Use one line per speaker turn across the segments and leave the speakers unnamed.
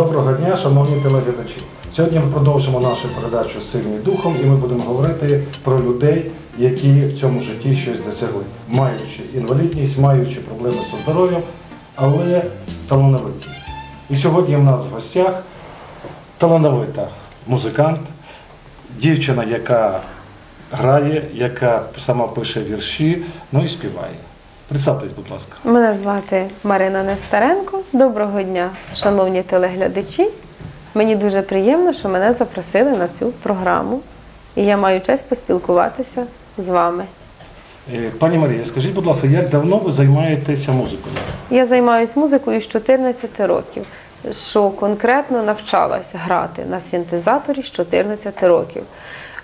Доброго дня, шановні телеглядачі. Сьогодні ми продовжимо нашу передачу Сильні духом і ми будемо говорити про людей, які в цьому житті щось досягли, маючи інвалідність, маючи проблеми зі здоров'ям, але талановиті. І сьогодні в нас в гостях талановита музикант, дівчина, яка грає, яка сама пише вірші, ну і співає. Представтесь, будь ласка.
Мене звати Марина Нестеренко. Доброго дня, шановні телеглядачі. Мені дуже приємно, що мене запросили на цю програму. І я маю честь поспілкуватися з вами.
Е, Пані Марія, скажіть, будь ласка, як давно ви займаєтеся музикою?
Я займаюся музикою з 14 років, що конкретно навчалася грати на синтезаторі з 14 років.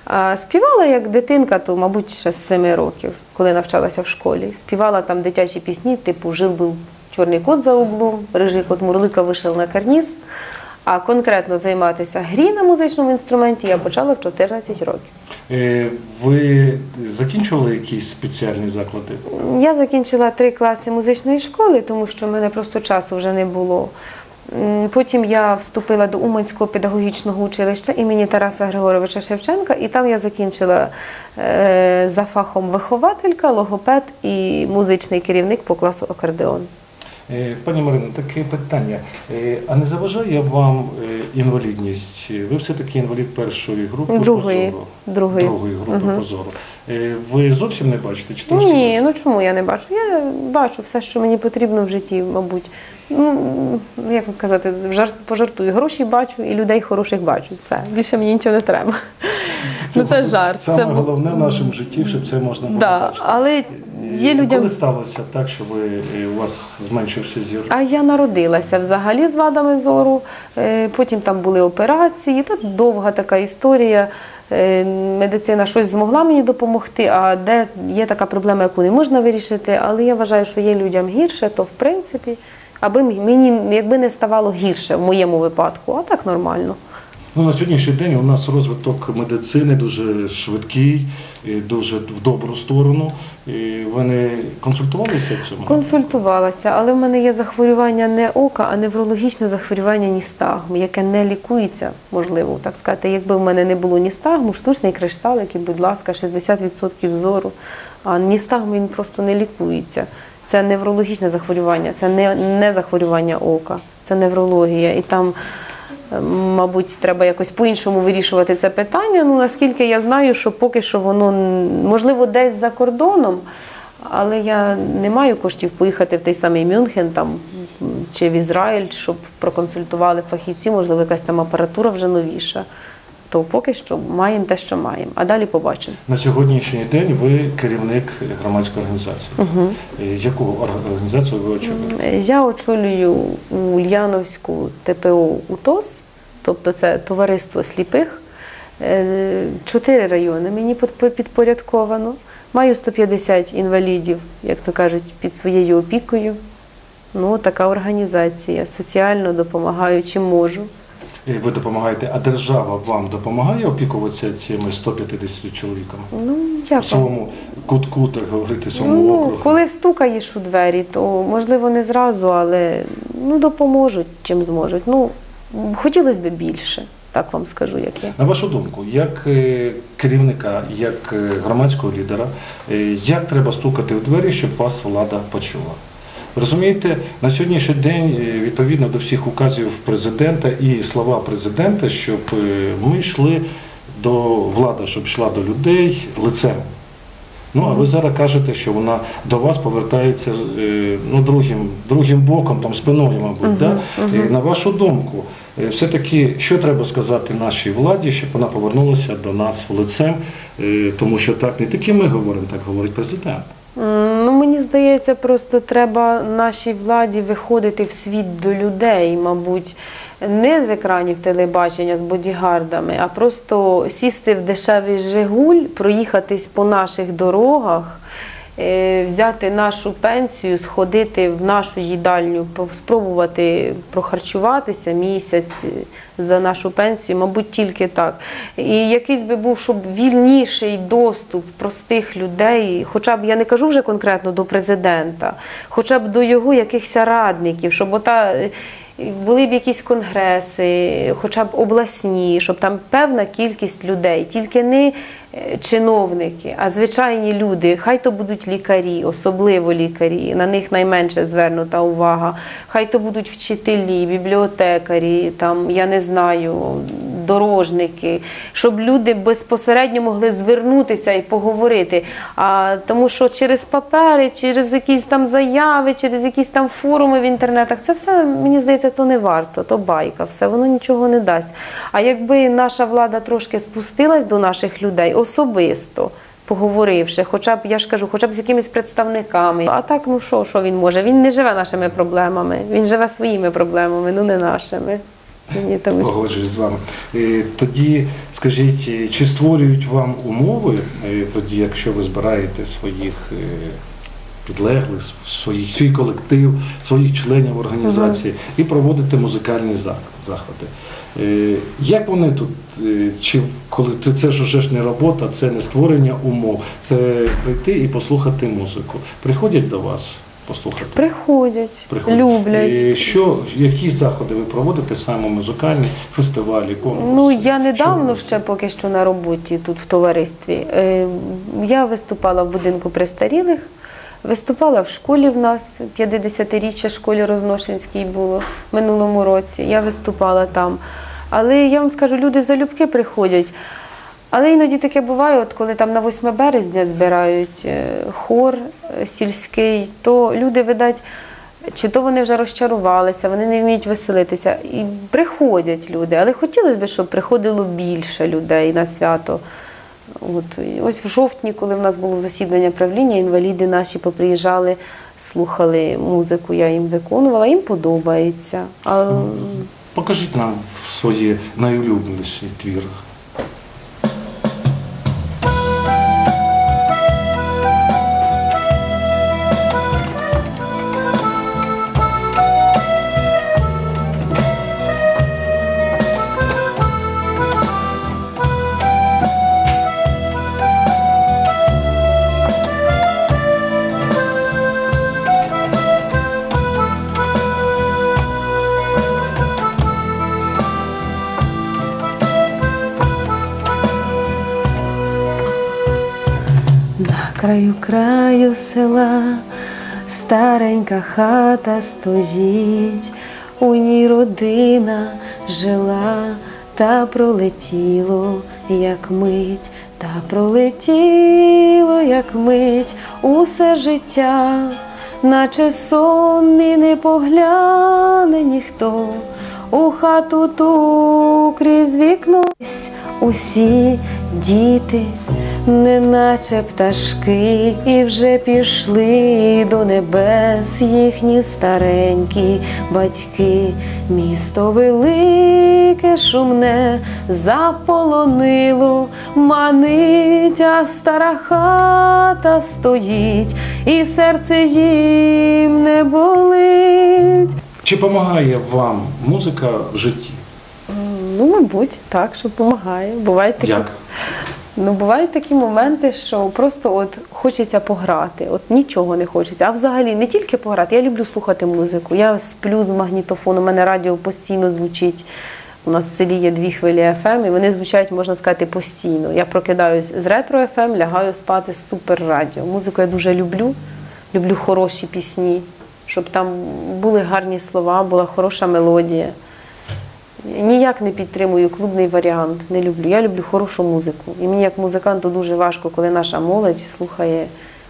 А співала як дитинка, то, мабуть, ще з 7 років, коли навчалася в школі. Співала там дитячі пісні, типу Жив був чорний кот за углом, рижий кот Мурлика вийшов на карніз. А конкретно займатися грі на музичному інструменті я почала в 14 років.
Е, Ви закінчували якісь спеціальні заклади?
Я закінчила три класи музичної школи, тому що в мене просто часу вже не було. Потім я вступила до Уманського педагогічного училища імені Тараса Григоровича Шевченка, і там я закінчила е, за фахом вихователька, логопед і музичний керівник по класу акордеон.
Е, Пані Марино, таке питання. Е, А не заважає вам е, інвалідність? Ви все-таки інвалід першої групи
Другої.
позору.
Другої.
Другої групи
Мгм.
позору. Ви зовсім не бачите? Чи
Ні,
бачите?
ну чому я не бачу? Я бачу все, що мені потрібно в житті, мабуть. Ну, як вам сказати, жарт, пожартую. Гроші бачу і людей хороших бачу. Все. Більше мені нічого не треба. Ну це жарт.
Саме
це...
головне в нашому житті, щоб це можна було
Да,
бачити.
але є людям.
Коли сталося так, що ви, е, у вас зменшився зір?
А я народилася взагалі з вадами зору. е, Потім там були операції. Та довга така історія. Е, Медицина щось змогла мені допомогти, а де є така проблема, яку не можна вирішити. Але я вважаю, що є людям гірше, то в принципі, аби мені якби не ставало гірше в моєму випадку, а так нормально.
Ну, на сьогоднішній день у нас розвиток медицини дуже швидкий, дуже в добру сторону. Ви не консультувалися в цьому?
Консультувалася, але в мене є захворювання не ока, а неврологічне захворювання ністагму, яке не лікується, можливо, так сказати. Якби в мене не було ністагму, штучний кришталик, і, будь ласка, 60% зору. А ністагм він просто не лікується. Це неврологічне захворювання, це не, не захворювання ока, це неврологія. І там, мабуть, треба якось по-іншому вирішувати це питання. Ну, наскільки я знаю, що поки що воно можливо десь за кордоном. Але я не маю коштів поїхати в той самий Мюнхен там, чи в Ізраїль, щоб проконсультували фахівці, можливо, якась там апаратура вже новіша. То поки що маємо те, що маємо. А далі побачимо.
На сьогоднішній день ви керівник громадської організації.
Угу.
Е, Яку організацію ви очолюєте?
Я очолюю Ульяновську ТПО УТОС, тобто це товариство сліпих. Е, Чотири райони мені підпорядковано. Маю 150 інвалідів, як то кажуть, під своєю опікою. Ну, така організація. Соціально допомагаю, чим можу.
Ви допомагаєте, а держава вам допомагає опікуватися цими 150 чоловіками?
Ну, як
В своєму кутку, так говорити, своєму
Ну,
округу?
коли стукаєш у двері, то можливо не зразу, але ну, допоможуть чим зможуть. Ну, хотілося б більше, так вам скажу, як є.
На вашу думку, як е, керівника, як е, громадського лідера, е, як треба стукати в двері, щоб вас влада почула? Розумієте, на сьогоднішній день, е, відповідно до всіх указів президента і слова президента, щоб е, ми йшли до влади, щоб йшла до людей лицем. Ну, а ви зараз кажете, що вона до вас повертається е, ну, другим, другим боком, там, спиною, мабуть. да? Е, На вашу думку, все-таки, що треба сказати нашій владі, щоб вона повернулася до нас лицем, тому що так не тільки ми говоримо, так говорить президент.
Мені здається, просто треба нашій владі виходити в світ до людей, мабуть, не з екранів телебачення з бодігардами, а просто сісти в дешевий Жигуль, проїхатись по наших дорогах, взяти нашу пенсію, сходити в нашу їдальню, спробувати прохарчуватися місяць е, за нашу пенсію, мабуть, тільки так. І якийсь би був, щоб вільніший доступ простих людей, хоча б я не кажу вже конкретно до президента, хоча б до його якихось радників, щоб ота. Були б якісь конгреси, хоча б обласні, щоб там певна кількість людей, тільки не е, чиновники, а звичайні люди. Хай то будуть лікарі, особливо лікарі, на них найменше звернута увага. Хай то будуть вчителі, бібліотекарі, там я не знаю, дорожники, щоб люди безпосередньо могли звернутися і поговорити. А тому що через папери, через якісь там заяви, через якісь там форуми в інтернетах, це все мені здається, то не варто, то байка, все воно нічого не дасть. А якби наша влада трошки спустилась до наших людей особисто. Поговоривши, хоча б я ж кажу, хоча б з якимись представниками. А так, ну що, що він може? Він не живе нашими проблемами, він живе своїми проблемами, ну не нашими. Мені там
Погоджуюсь з вами. Е, Тоді скажіть, е, чи створюють вам умови, е, тоді, якщо ви збираєте своїх підлеглих, своїх, свій колектив, своїх членів організації і проводите музикальні заходи? Як вони тут, чи коли це, це ж уже ж не робота, це не створення умов, це прийти і послухати музику. Приходять до вас послухати?
Приходять,
Приходять.
люблять.
І що, які заходи ви проводите саме музикальні, фестивалі, конкурси?
Ну я недавно
Що
ще поки що на роботі тут в товаристві. Е, Я виступала в будинку престарілих, виступала в школі в нас 50-річчя школі Розношинській було в минулому році. Я виступала там. Але я вам скажу, люди залюбки приходять. Але іноді таке буває, от коли там на 8 березня збирають е, хор е, сільський, то люди, видать, чи то вони вже розчарувалися, вони не вміють веселитися. І приходять люди, але хотілося б, щоб приходило більше людей на свято. От, ось в жовтні, коли в нас було засідання правління, інваліди наші поприїжджали, слухали музику, я їм виконувала, їм подобається. А,
Покажіть нам свої найулюбленіші твіри.
Старенька хата стоїть, у ній родина жила, та пролетіло, як мить, та пролетіло, як мить, усе життя, наче сон і не погляне ніхто. У хату ту крізь вікно усі діти, неначе пташки, і вже пішли до небес їхні старенькі батьки. Місто велике, шумне, заполонило, манить, а стара хата стоїть, і серце їм не болить.
Чи допомагає вам музика в житті?
Ну, мабуть, так, що допомагає. Бувають такі,
Як?
Ну, бувають такі моменти, що просто от хочеться пограти, от нічого не хочеться. А взагалі не тільки пограти, я люблю слухати музику. Я сплю з магнітофону, у мене радіо постійно звучить. У нас в селі є дві хвилі FM, і вони звучать, можна сказати, постійно. Я прокидаюсь з ретро FM, лягаю спати з супер радіо. Музику я дуже люблю, люблю хороші пісні, щоб там були гарні слова, була хороша мелодія. Ніяк не підтримую клубний варіант, не люблю. Я люблю хорошу музику. І мені як музиканту дуже важко, коли наша молодь слухає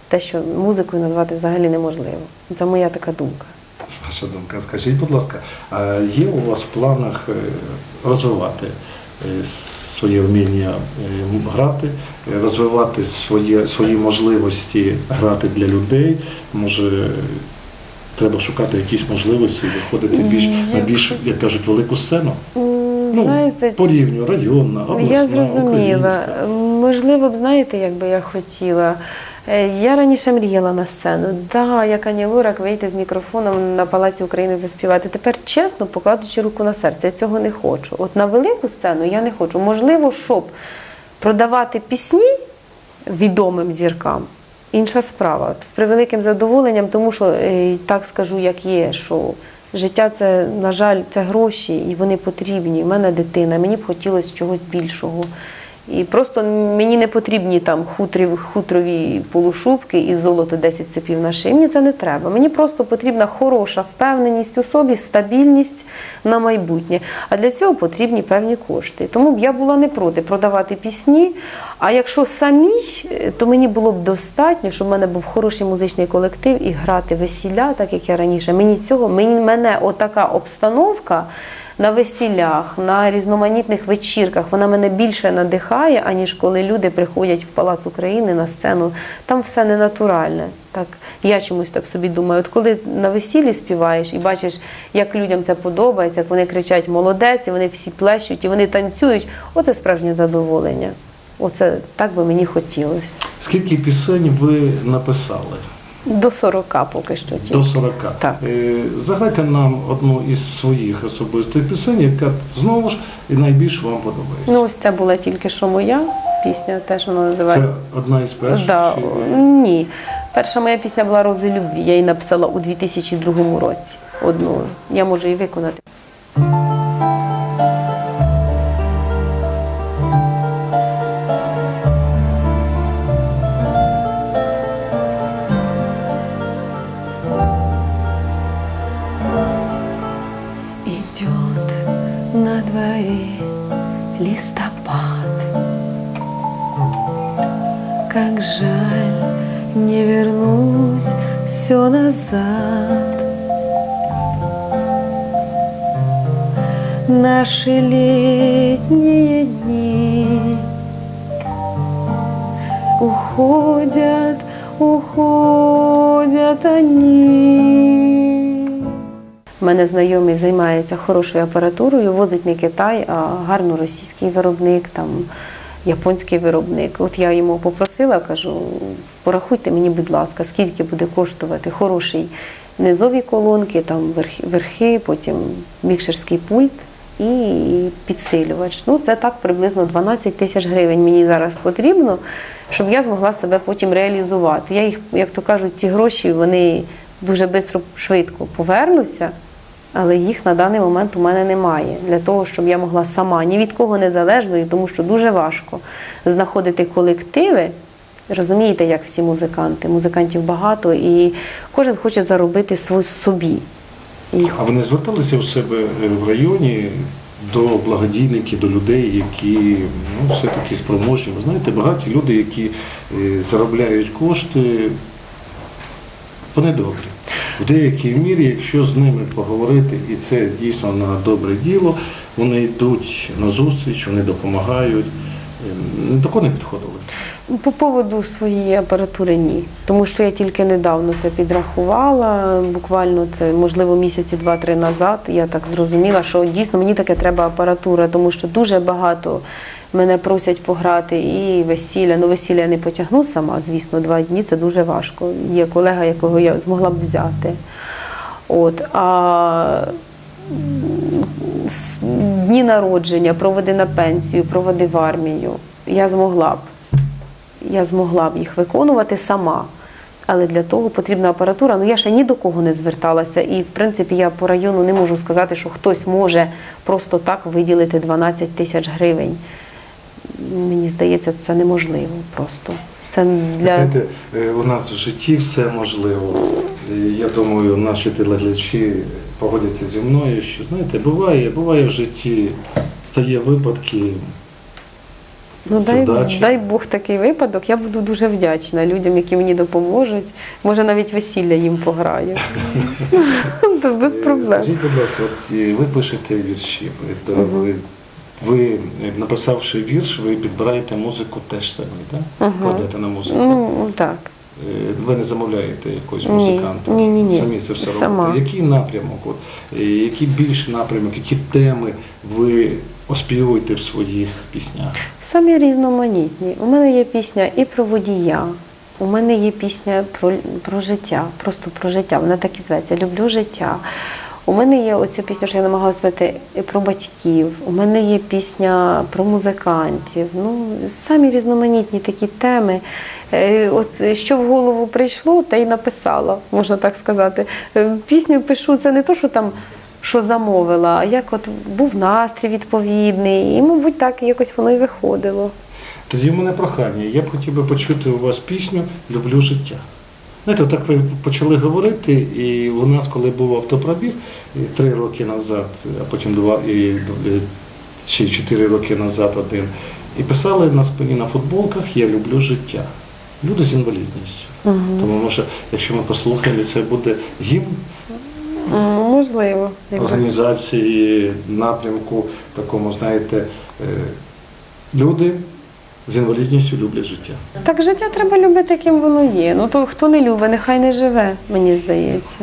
те, що музикою назвати взагалі неможливо. Це моя така думка.
Ваша думка, скажіть, будь ласка, а є у вас в планах е, розвивати е, своє вміння е, грати, е, розвивати свої, свої можливості грати для людей? Може, треба шукати якісь можливості, виходити більш на більш, як кажуть, велику сцену? Ну,
Знаєте,
по рівню районна, обласна,
я зрозуміла.
українська.
Можливо б, знаєте, як би я хотіла. Е, Я раніше мріяла на сцену. Да, як Ані Лорак вийти з мікрофоном на Палаці України заспівати. Тепер чесно, покладучи руку на серце, я цього не хочу. От на велику сцену я не хочу. Можливо, щоб продавати пісні відомим зіркам. Інша справа з превеликим задоволенням, тому що е, так скажу, як є, що Життя це, на жаль, це гроші, і вони потрібні. У мене дитина, мені б хотілося чогось більшого. І просто мені не потрібні там хутрі, хутрові полушубки і золото 10 цепів на шиї. Мені це не треба. Мені просто потрібна хороша впевненість у собі, стабільність на майбутнє. А для цього потрібні певні кошти. Тому б я була не проти продавати пісні. А якщо самій, е, то мені було б достатньо, щоб в мене був хороший музичний колектив і грати весілля, так як я раніше. Мені цього, мені мене отака обстановка на весіллях, на різноманітних вечірках. Вона мене більше надихає, аніж коли люди приходять в Палац України на сцену. Там все не натуральне. Так я чомусь так собі думаю. От коли на весіллі співаєш і бачиш, як людям це подобається, як вони кричать молодець, і вони всі плещуть, і вони танцюють. Оце справжнє задоволення. Оце так би мені хотілося.
Скільки пісень ви написали?
До 40 поки що тільки.
До 40.
Так.
Заграйте нам одну із своїх особистих пісень, яка знову ж і найбільше вам подобається.
Ну ось це була тільки що моя пісня, теж вона називається.
Це одна із перших?
Да,
чи...
ні. Перша моя пісня була Рози любві. Я її написала у 2002 році. Одну. Я можу її виконати. Наши летние дни уходят, уходят они. Мене знайомий займається хорошою апаратурою, возить не Китай, а гарно російський виробник, там японський виробник. От я йому попросила, кажу, порахуйте мені, будь ласка, скільки буде коштувати хороший низові колонки, там верхи, потім мікшерський пульт і підсилювач. Ну, це так приблизно 12 тисяч гривень мені зараз потрібно, щоб я змогла себе потім реалізувати. Я їх, як то кажуть, ці гроші вони дуже швидко, швидко повернуться, але їх на даний момент у мене немає для того, щоб я могла сама ні від кого не залежно, тому що дуже важко знаходити колективи. Розумієте, як всі музиканти. Музикантів багато, і кожен хоче заробити сво- собі.
А ви не зверталися у себе е, в районі до благодійників, до людей, які ну, все-таки спроможні? Ви знаєте, багаті люди, які е, заробляють кошти, вони добрі. В деякій мірі, якщо з ними поговорити, і це дійсно на добре діло, вони йдуть на зустріч, вони допомагають. Е, До кого не підходили?
По поводу своєї апаратури ні. Тому що я тільки недавно це підрахувала. Буквально це можливо місяці два-три назад. Я так зрозуміла, що дійсно мені таке треба апаратура, тому що дуже багато мене просять пограти і весілля. Ну, весілля я не потягну сама, звісно, два дні це дуже важко. Є колега, якого я змогла б взяти. От, а дні народження, проводи на пенсію, проводи в армію. Я змогла б. Я змогла б їх виконувати сама. Але для того потрібна апаратура. Ну я ще ні до кого не зверталася. І в принципі я по району не можу сказати, що хтось може просто так виділити 12 тисяч гривень. Мені здається, це неможливо просто. Це для
Знаєте, е, у нас в житті все можливо. Я думаю, наші телеглядачі погодяться зі мною, що знаєте, буває, буває в житті, стає випадки.
Ну, дай,
Задачі.
дай Бог такий випадок. Я буду дуже вдячна людям, які мені допоможуть. Може, навіть весілля їм пограю. Та Без
Е,
проблем.
Скажіть, будь ласка, от е, ви пишете вірші. Ви, то ви, ви, е, написавши вірш, ви підбираєте музику теж самі, так?
Мгм.
Кладете на музику.
Ну, так.
Е, Ви не замовляєте якогось
Ні,
музиканта,
ні, ні, ні.
самі це все
Сама.
робите. Який напрямок? От, е, який більш напрямок, які теми ви оспівуєте в своїх піснях?
Самі різноманітні. У мене є пісня і про водія. У мене є пісня про, про життя, просто про життя. Вона так і зветься. Люблю життя. У мене є оця пісня, що я намагалася і про батьків. У мене є пісня про музикантів. Ну, самі різноманітні такі теми. Е, От що в голову прийшло, те й написала, можна так сказати. Е, Пісню пишу, це не то, що там що замовила, а як от був настрій відповідний, і, мабуть, так якось воно і виходило.
Тоді в мене прохання. Я б хотів би почути у вас пісню Люблю життя. Знаєте, так ви почали говорити, і у нас, коли був автопробіг три роки назад, а потім два і ще чотири роки назад один, і писали на спині на футболках Я люблю життя. Люди з інвалідністю. Тому може, якщо ми послухаємо, це буде гімн
Можливо.
організації, напрямку, такому, знаєте, е, люди з інвалідністю люблять життя.
Так життя треба любити, яким воно є. Ну то хто не любить, нехай не живе, мені здається.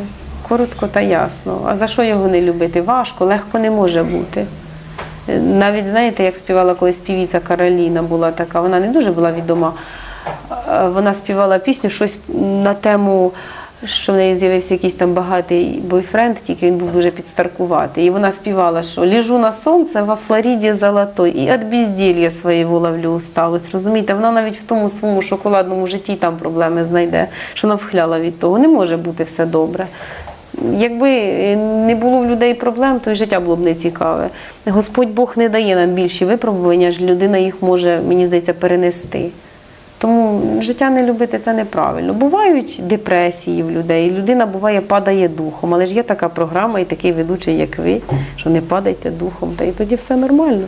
Коротко та ясно. А за що його не любити? Важко, легко не може бути. Е, Навіть знаєте, як співала колись співіця Кароліна була така, вона не дуже була відома. Вона співала пісню щось на тему, що в неї з'явився якийсь там багатий бойфренд, тільки він був дуже підстаркуватий. І вона співала, що ліжу на сонце во Флориді золотой, і від безділья своєго ловлю усталость. Розумієте, вона навіть в тому своєму шоколадному житті там проблеми знайде, що навхляла від того. Не може бути все добре. Якби е, не було в людей проблем, то й життя було б не цікаве. Господь Бог не дає нам більші випробування, аж людина їх може, мені здається, перенести. Життя не любити це неправильно. Бувають депресії в людей, людина буває падає духом, але ж є така програма і такий ведучий, як ви, що не падайте духом, та і тоді все нормально.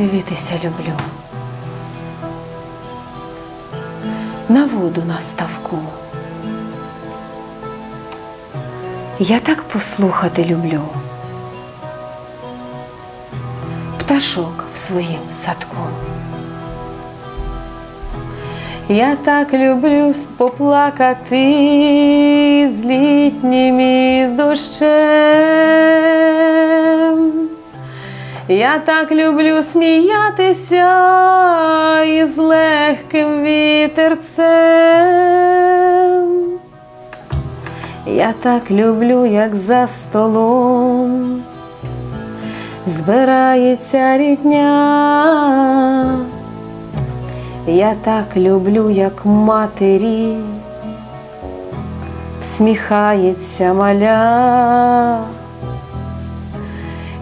Дивитися люблю. На воду на ставку. Я так послухати люблю. Пташок в своїм садку. Я так люблю поплакати з літнім і з дощем. Я так люблю сміятися із легким вітерцем. Я так люблю, як за столом збирається рідня. Я так люблю, як матері всміхається маля.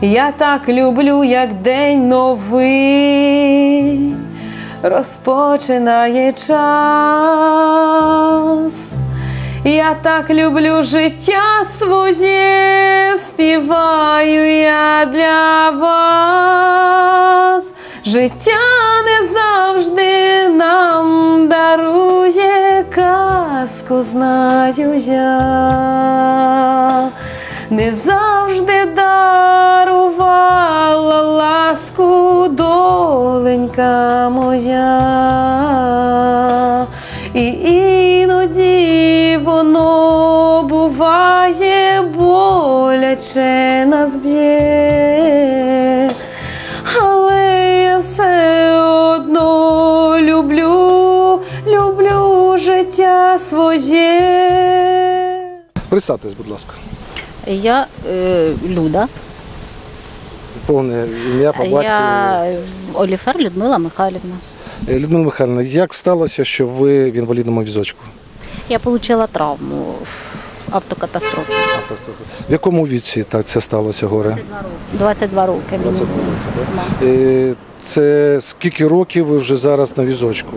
Я так люблю, як день новий розпочинає час. Я так люблю життя своє, співаю я для вас. Життя не завжди нам дарує казку, знаю я не завжди дарувала боляче нас б'є, але я все одно люблю, люблю життя своє.
Представтесь, будь ласка,
Я е, Люда.
повне ім'я по батькові.
Я Оліфер Людмила Михайлівна.
Е, Людмила Михайловна, як сталося, що ви в інвалідному візочку?
Я отримала травму в автокатастрофі.
В якому віці так це сталося горе?
22 роки.
22 роки, Це скільки років ви вже зараз на візочку?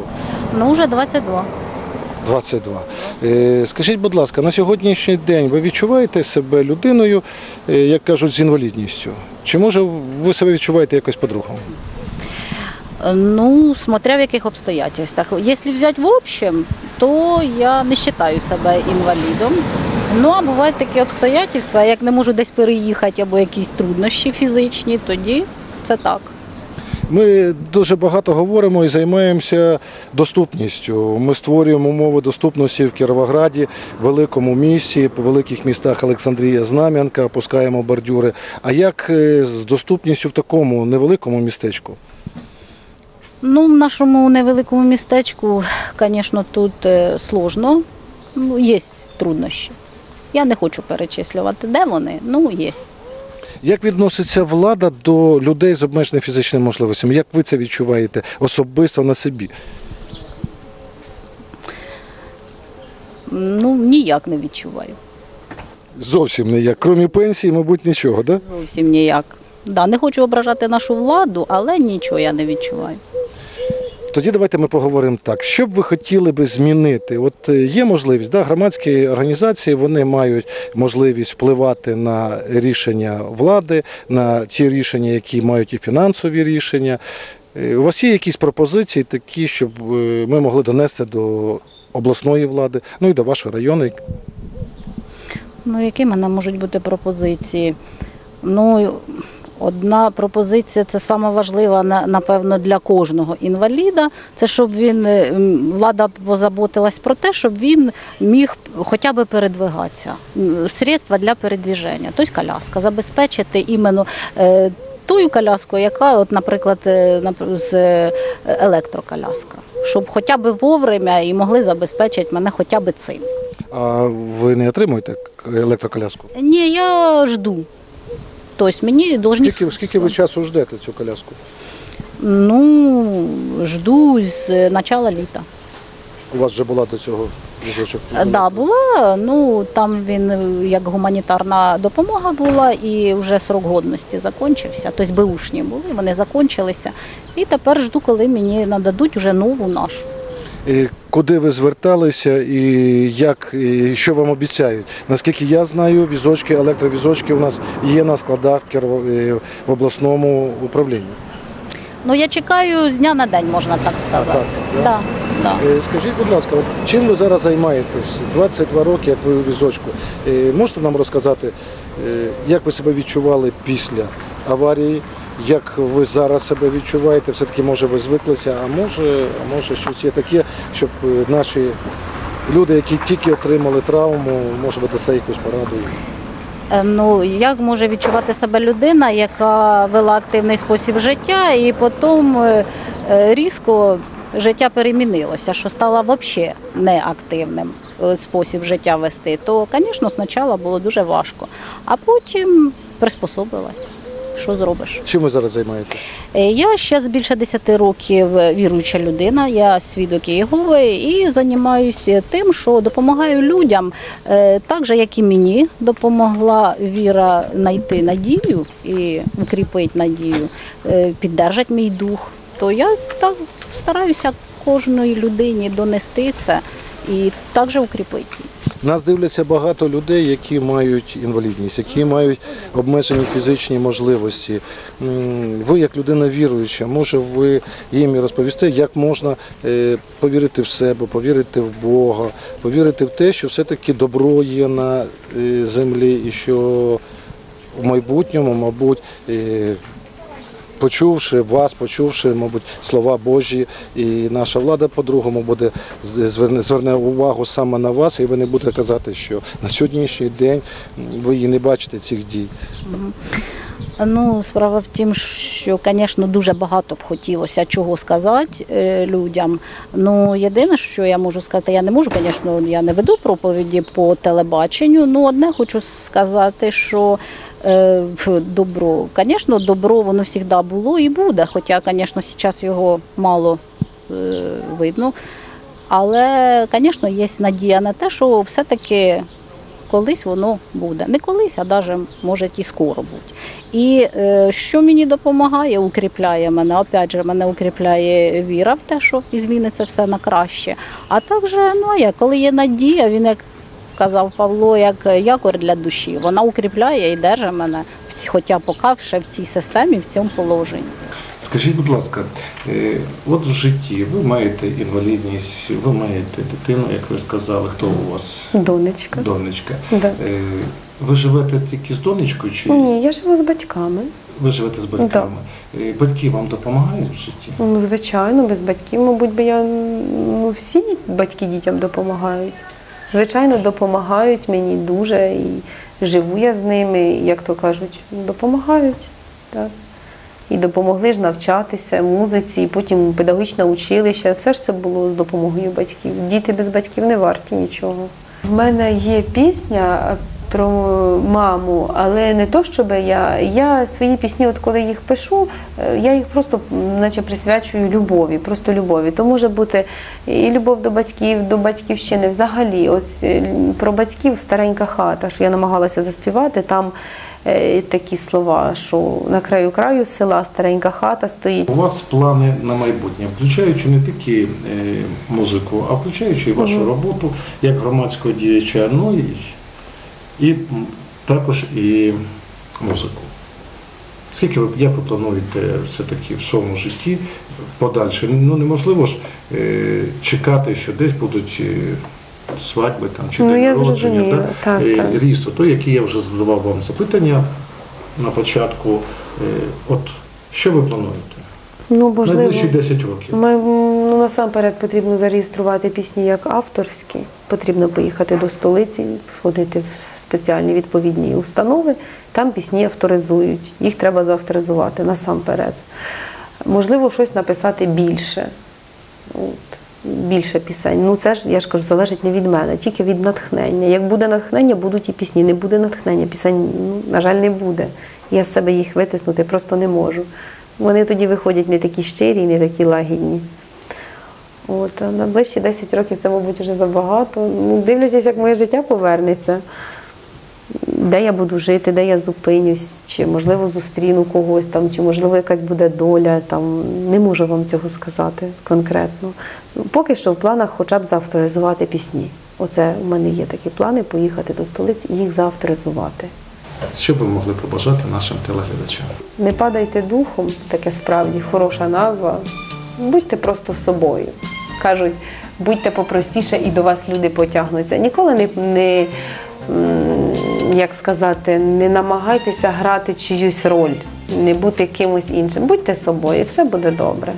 Ну, вже 22.
22. Е, Скажіть, будь ласка, на сьогоднішній день ви відчуваєте себе людиною, е, як кажуть, з інвалідністю? Чи може ви себе відчуваєте якось по-другому?
Ну, смотря в яких обстоятельствах. Якщо взяти в общем, то я не вважаю себе інвалідом. Ну, а бувають такі обстоятельства, як не можу десь переїхати або якісь труднощі фізичні, тоді це так.
Ми дуже багато говоримо і займаємося доступністю. Ми створюємо умови доступності в Кіровограді, великому місті, по великих містах Олександрія, Знам'янка, опускаємо бордюри. А як е, з доступністю в такому невеликому містечку?
Ну, в нашому невеликому містечку, звісно, тут е, сложно. Ну, є труднощі. Я не хочу перечислювати, де вони, ну є.
Як відноситься влада до людей з обмеженими фізичними можливостями? Як ви це відчуваєте особисто на собі?
Ну, ніяк не відчуваю.
Зовсім не як. Крім пенсії, мабуть, нічого, да?
Зовсім ніяк. Да, не хочу ображати нашу владу, але нічого я не відчуваю.
Тоді давайте ми поговоримо так. Що б ви хотіли би змінити? От е, є можливість, да, громадські організації вони мають можливість впливати на рішення влади, на ті рішення, які мають і фінансові рішення. Е, У вас є якісь пропозиції такі, щоб е, ми могли донести до обласної влади, ну і до вашого району.
Ну, які в мене можуть бути пропозиції? Ну, одна пропозиція це саме важлива, на- напевно, для кожного інваліда. Це щоб він е, влада позаботилась про те, щоб він міг хоча б передвигатися. Средства для передвіження, тобто коляска, забезпечити іменно. е, Тою коляскою, яка, от, наприклад, е, з електроколяска, щоб хоча б вовремя і могли забезпечити мене хоча б цим.
А ви не отримуєте електроколяску?
Ні, я жду. Тобто мені должні...
Скільки, скільки ви часу ждете цю коляску?
Ну, жду з початку літа.
У вас вже була до цього візочок?
Так, да, була, ну там він е, як гуманітарна допомога була, і вже срок годності закінчився. Тобто беушні були, вони закінчилися. І тепер жду, коли мені нададуть вже нову нашу.
І Куди ви зверталися і як і що вам обіцяють? Наскільки я знаю, візочки, електровізочки у нас є на складах в е, обласному управлінні.
Ну я чекаю з дня на день, можна так сказати.
так, да?
Да, да.
Е, Скажіть, будь ласка, чим ви зараз займаєтесь? 22 роки, як ви у візочку. Е, Можете нам розказати, е, як ви себе відчували після аварії? Як ви зараз себе відчуваєте? Все-таки може ви звиклися, а може, а може щось є таке, щоб е, наші люди, які тільки отримали травму, може ви дасте якусь пораду?
Е, Ну, як може відчувати себе людина, яка вела активний спосіб життя, і потім е, різко життя перемінилося, що стала взагалі неактивним спосіб життя вести, то, звісно, спочатку було дуже важко, а потім приспособилась. Що зробиш?
Чим ви зараз займаєтесь?
Е, Я ще з більше 10 років віруюча людина, я свідок Єгови і займаюся тим, що допомагаю людям, е, так же, як і мені допомогла віра знайти надію і укріпити надію, е, піддержати мій дух. То я так стараюся кожної людині донести це і також укріпити.
Нас дивляться багато людей, які мають інвалідність, які мають обмежені фізичні можливості. Ви, як людина віруюча, може ви їм розповісти, як можна е, повірити в себе, повірити в Бога, повірити в те, що все-таки добро є на е, землі і що в майбутньому, мабуть, е, почувши вас, почувши, мабуть, слова Божі, і наша влада по-другому буде зверне, увагу саме на вас, і ви не будете казати, що на сьогоднішній день ви її не бачите цих дій.
Ну, справа в тім, що, звісно, дуже багато б хотілося чого сказати е, людям. Ну, єдине, що я можу сказати, я не можу, звісно, я не веду проповіді по телебаченню. Ну, одне хочу сказати, що добро, звісно, добро воно завжди було і буде. Хоча, звісно, зараз його мало е, видно. Але, звісно, є надія на те, що все-таки колись воно буде. Не колись, а навіть може і скоро бути. І е, що мені допомагає, укріпляє мене, опять же, мене укріпляє віра в те, що зміниться все на краще. А також, ну як, коли є надія, він як казав Павло, як якор для душі, вона укріпляє і держить мене, хоча поки ще в цій системі, в цьому положенні.
Скажіть, будь ласка, е, от в житті ви маєте інвалідність, ви маєте дитину, як ви сказали, хто у вас
Донечка.
донечка.
Да.
Е, Ви живете тільки з донечкою чи
Ні, я живу з батьками.
ви живете з батьками?
е, батьки вам допомагають в житті?
Ну, звичайно, без батьків, мабуть, би я ну, всі батьки дітям допомагають. Звичайно, допомагають мені дуже і живу я з ними, як то кажуть, допомагають. Так. І допомогли ж навчатися музиці, і потім педагогічне училище. Все ж це було з допомогою батьків. Діти без батьків не варті нічого. В мене є пісня про маму, але не то, щоб я. Я свої пісні, от коли їх пишу, е, я їх просто наче присвячую любові, просто любові. То може бути і любов до батьків, до батьківщини взагалі. Ось е, про батьків старенька хата, що я намагалася заспівати, там е, такі слова, що на краю краю села старенька хата стоїть.
У вас плани на майбутнє, включаючи не тільки е, музику, а включаючи і вашу роботу як громадського діяча, ну і, і також і музику. Скільки ви, як ви плануєте все-таки в своєму житті подальше? Ну неможливо ж е, чекати, що десь будуть е, свадьби там, чи
Ну,
день народження, да?
Так,
Е,
так.
ріст, то, який я вже задавав вам запитання на початку. Е, От що ви плануєте?
Ну, можливо.
Найближчі 10 років.
Ми, ну, насамперед потрібно зареєструвати пісні як авторські. Потрібно поїхати до столиці, сходити в спеціальні відповідні установи. Там пісні авторизують. Їх треба заавторизувати насамперед. Можливо, щось написати більше. От. Більше пісень. Ну це ж я ж кажу, залежить не від мене, тільки від натхнення. Як буде натхнення, будуть і пісні. Не буде натхнення, пісень, ну, на жаль, не буде. Я з себе їх витиснути просто не можу. Вони тоді виходять не такі щирі, не такі лагідні. От, на ближчі 10 років це, мабуть, вже забагато. Ну, дивлячись, як моє життя повернеться, де я буду жити, де я зупинюсь, чи можливо зустріну когось там, чи можливо якась буде доля. Там не можу вам цього сказати конкретно. Поки що в планах хоча б заавторизувати пісні. Оце у мене є такі плани поїхати до столиці і їх заавторизувати.
Що б ви могли побажати нашим телеглядачам?
Не падайте духом, таке справді хороша назва. Будьте просто собою. Кажуть, будьте попростіше і до вас люди потягнуться. Ніколи не, не як сказати, не намагайтеся грати чиюсь роль, не бути кимось іншим. Будьте собою, і все буде добре.